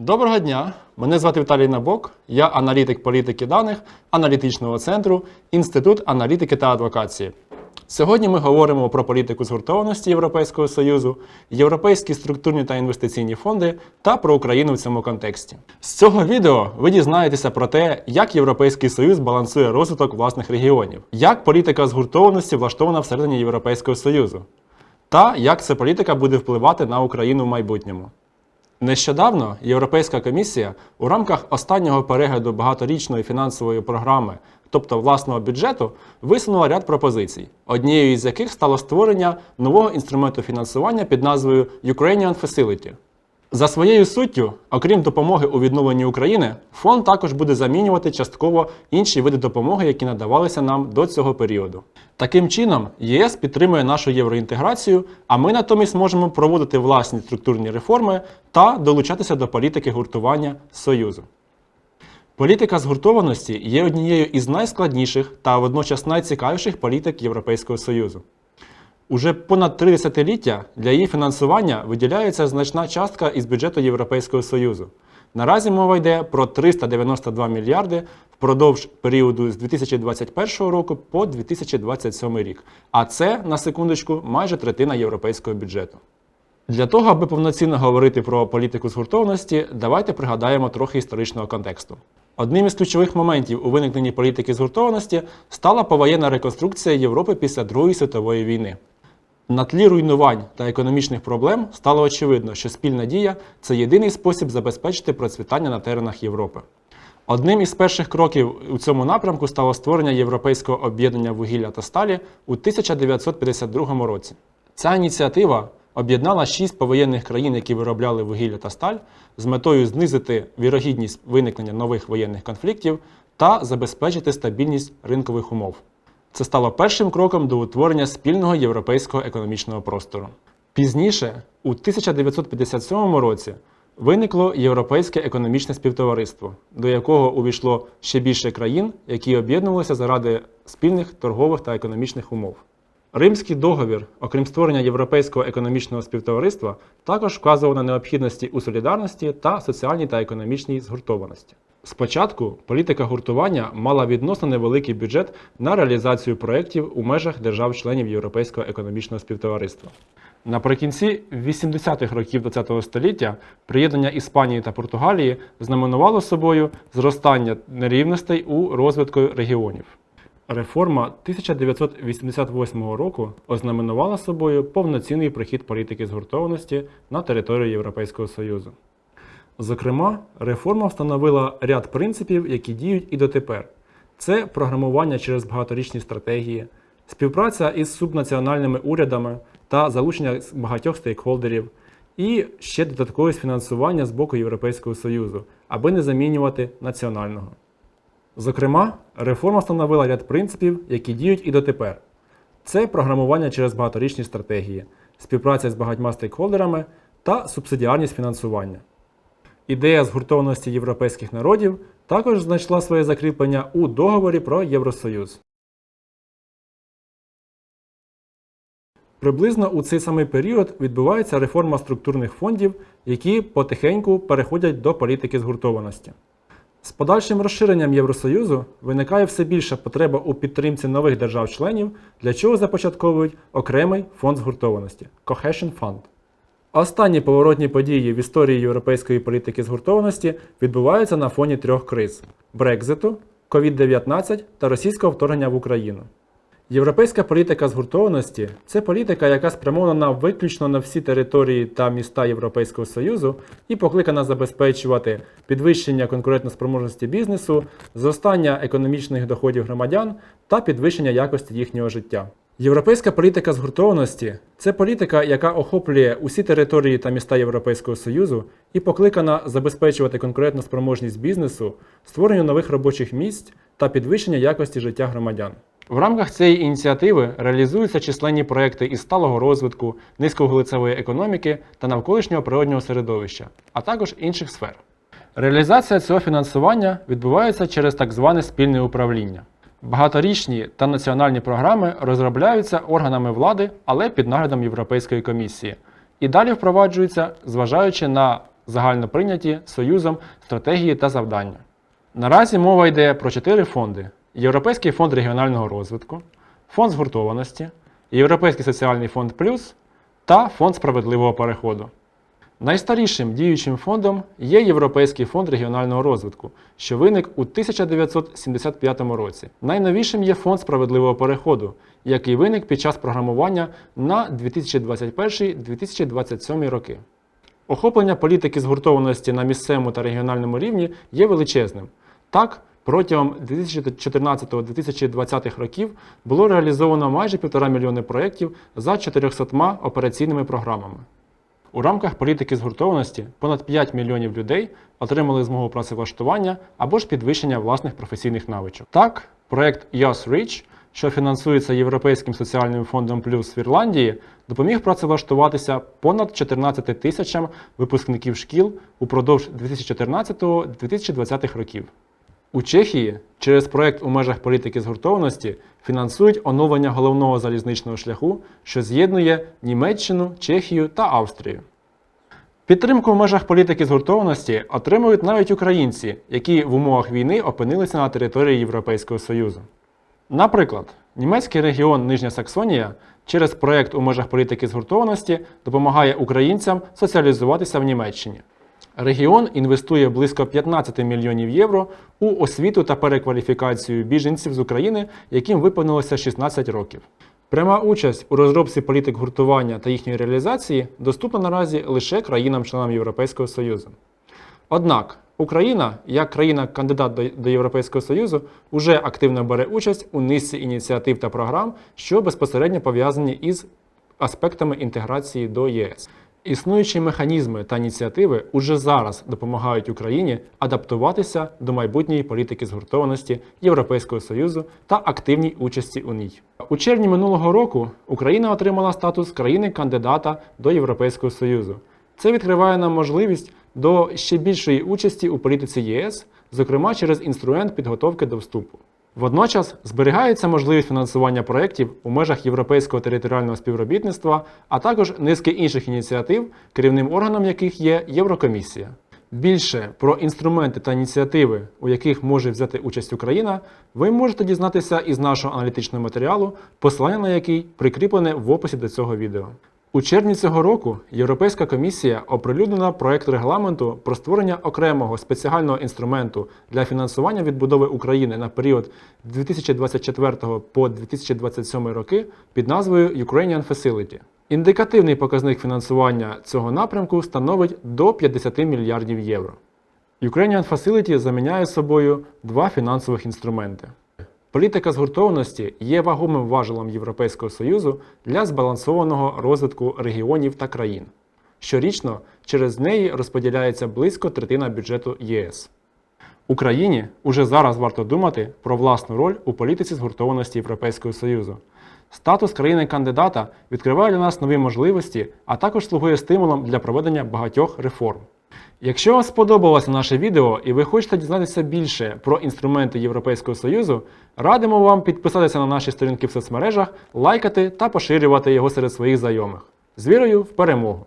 Доброго дня! Мене звати Віталій Набок, я аналітик політики даних аналітичного центру Інститут аналітики та адвокації. Сьогодні ми говоримо про політику згуртованості Європейського Союзу, європейські структурні та інвестиційні фонди та про Україну в цьому контексті. З цього відео ви дізнаєтеся про те, як Європейський Союз балансує розвиток власних регіонів, як політика згуртованості влаштована всередині Європейського Союзу, та як ця політика буде впливати на Україну в майбутньому. Нещодавно Європейська комісія у рамках останнього перегляду багаторічної фінансової програми, тобто власного бюджету, висунула ряд пропозицій, однією із яких стало створення нового інструменту фінансування під назвою Ukrainian Facility. За своєю суттю, окрім допомоги у відновленні України, фонд також буде замінювати частково інші види допомоги, які надавалися нам до цього періоду. Таким чином, ЄС підтримує нашу євроінтеграцію, а ми натомість можемо проводити власні структурні реформи та долучатися до політики гуртування Союзу. Політика згуртованості є однією із найскладніших та водночас найцікавіших політик Європейського Союзу. Уже понад три десятиліття для її фінансування виділяється значна частка із бюджету Європейського Союзу. Наразі мова йде про 392 мільярди впродовж періоду з 2021 року по 2027 рік. А це, на секундочку, майже третина європейського бюджету. Для того, аби повноцінно говорити про політику згуртованості, давайте пригадаємо трохи історичного контексту. Одним із ключових моментів у виникненні політики згуртованості стала повоєнна реконструкція Європи після Другої світової війни. На тлі руйнувань та економічних проблем стало очевидно, що спільна дія це єдиний спосіб забезпечити процвітання на теренах Європи. Одним із перших кроків у цьому напрямку стало створення Європейського об'єднання вугілля та сталі у 1952 році. Ця ініціатива об'єднала шість повоєнних країн, які виробляли вугілля та сталь, з метою знизити вірогідність виникнення нових воєнних конфліктів та забезпечити стабільність ринкових умов. Це стало першим кроком до утворення спільного європейського економічного простору. Пізніше, у 1957 році, виникло Європейське економічне співтовариство, до якого увійшло ще більше країн, які об'єднувалися заради спільних торгових та економічних умов. Римський договір, окрім створення Європейського економічного співтовариства, також вказував на необхідності у солідарності та соціальній та економічній згуртованості. Спочатку політика гуртування мала відносно невеликий бюджет на реалізацію проєктів у межах держав-членів Європейського економічного співтовариства. Наприкінці 80-х років ХХ століття приєднання Іспанії та Португалії знаменувало собою зростання нерівностей у розвитку регіонів. Реформа 1988 року ознаменувала собою повноцінний прихід політики згуртованості на територію Європейського Союзу. Зокрема, реформа встановила ряд принципів, які діють і дотепер. Це програмування через багаторічні стратегії, співпраця із субнаціональними урядами та залучення багатьох стейкхолдерів, і ще додаткове фінансування з боку Європейського Союзу, аби не замінювати національного. Зокрема, реформа встановила ряд принципів, які діють і дотепер. Це програмування через багаторічні стратегії, співпраця з багатьма стейкхолдерами та субсидіарність фінансування. Ідея згуртованості європейських народів також знайшла своє закріплення у договорі про Євросоюз. Приблизно у цей самий період відбувається реформа структурних фондів, які потихеньку переходять до політики згуртованості. З подальшим розширенням Євросоюзу виникає все більша потреба у підтримці нових держав-членів, для чого започатковують окремий фонд згуртованості Cohesion Fund. Останні поворотні події в історії європейської політики згуртованості відбуваються на фоні трьох криз: Брекзиту, COVID-19 та російського вторгнення в Україну. Європейська політика згуртованості це політика, яка спрямована виключно на всі території та міста Європейського Союзу і покликана забезпечувати підвищення конкурентоспроможності бізнесу, зростання економічних доходів громадян та підвищення якості їхнього життя. Європейська політика згуртованості це політика, яка охоплює усі території та міста Європейського Союзу і покликана забезпечувати конкурентоспроможність бізнесу, створення нових робочих місць та підвищення якості життя громадян. В рамках цієї ініціативи реалізуються численні проекти із сталого розвитку, низьковуглецевої економіки та навколишнього природнього середовища, а також інших сфер. Реалізація цього фінансування відбувається через так зване спільне управління. Багаторічні та національні програми розробляються органами влади, але під наглядом Європейської комісії, і далі впроваджуються, зважаючи на загально прийняті Союзом стратегії та завдання. Наразі мова йде про чотири фонди: Європейський фонд регіонального розвитку, фонд згуртованості, Європейський соціальний фонд Плюс та фонд справедливого переходу. Найстарішим діючим фондом є Європейський фонд регіонального розвитку, що виник у 1975 році. Найновішим є фонд справедливого переходу, який виник під час програмування на 2021-2027 роки. Охоплення політики згуртованості на місцевому та регіональному рівні є величезним. Так, протягом 2014-2020 років було реалізовано майже 1,5 мільйони проєктів за 400 операційними програмами. У рамках політики згуртованості понад 5 мільйонів людей отримали змогу працевлаштування або ж підвищення власних професійних навичок. Так, проект YOS Reach, що фінансується Європейським соціальним фондом Плюс в Ірландії, допоміг працевлаштуватися понад 14 тисячам випускників шкіл упродовж 2014-2020 років. У Чехії через проект у межах політики згуртованості фінансують оновлення головного залізничного шляху, що з'єднує Німеччину, Чехію та Австрію. Підтримку в межах політики згуртованості отримують навіть українці, які в умовах війни опинилися на території Європейського Союзу. Наприклад, німецький регіон Нижня Саксонія через проект у межах політики згуртованості допомагає українцям соціалізуватися в Німеччині. Регіон інвестує близько 15 мільйонів євро у освіту та перекваліфікацію біженців з України, яким виповнилося 16 років. Пряма участь у розробці політик гуртування та їхньої реалізації доступна наразі лише країнам-членам Європейського Союзу. Однак Україна, як країна-кандидат до, Європейського Союзу, уже активно бере участь у низці ініціатив та програм, що безпосередньо пов'язані із аспектами інтеграції до ЄС. Існуючі механізми та ініціативи уже зараз допомагають Україні адаптуватися до майбутньої політики згуртованості Європейського Союзу та активній участі у ній. У червні минулого року Україна отримала статус країни-кандидата до Європейського Союзу. Це відкриває нам можливість до ще більшої участі у політиці ЄС, зокрема через інструмент підготовки до вступу. Водночас зберігається можливість фінансування проєктів у межах європейського територіального співробітництва, а також низки інших ініціатив, керівним органом яких є Єврокомісія. Більше про інструменти та ініціативи, у яких може взяти участь Україна, ви можете дізнатися із нашого аналітичного матеріалу, посилання на який прикріплене в описі до цього відео. У червні цього року Європейська комісія оприлюднила проект регламенту про створення окремого спеціального інструменту для фінансування відбудови України на період 2024 по 2027 роки під назвою Ukrainian Facility. Індикативний показник фінансування цього напрямку становить до 50 мільярдів євро. Ukrainian Facility заміняє собою два фінансових інструменти. Політика згуртованості є вагомим важелем Європейського Союзу для збалансованого розвитку регіонів та країн. Щорічно через неї розподіляється близько третина бюджету ЄС. Україні уже зараз варто думати про власну роль у політиці згуртованості Європейського Союзу. Статус країни-кандидата відкриває для нас нові можливості, а також слугує стимулом для проведення багатьох реформ. Якщо вам сподобалося наше відео і ви хочете дізнатися більше про інструменти Європейського Союзу, радимо вам підписатися на наші сторінки в соцмережах, лайкати та поширювати його серед своїх знайомих. З вірою в перемогу!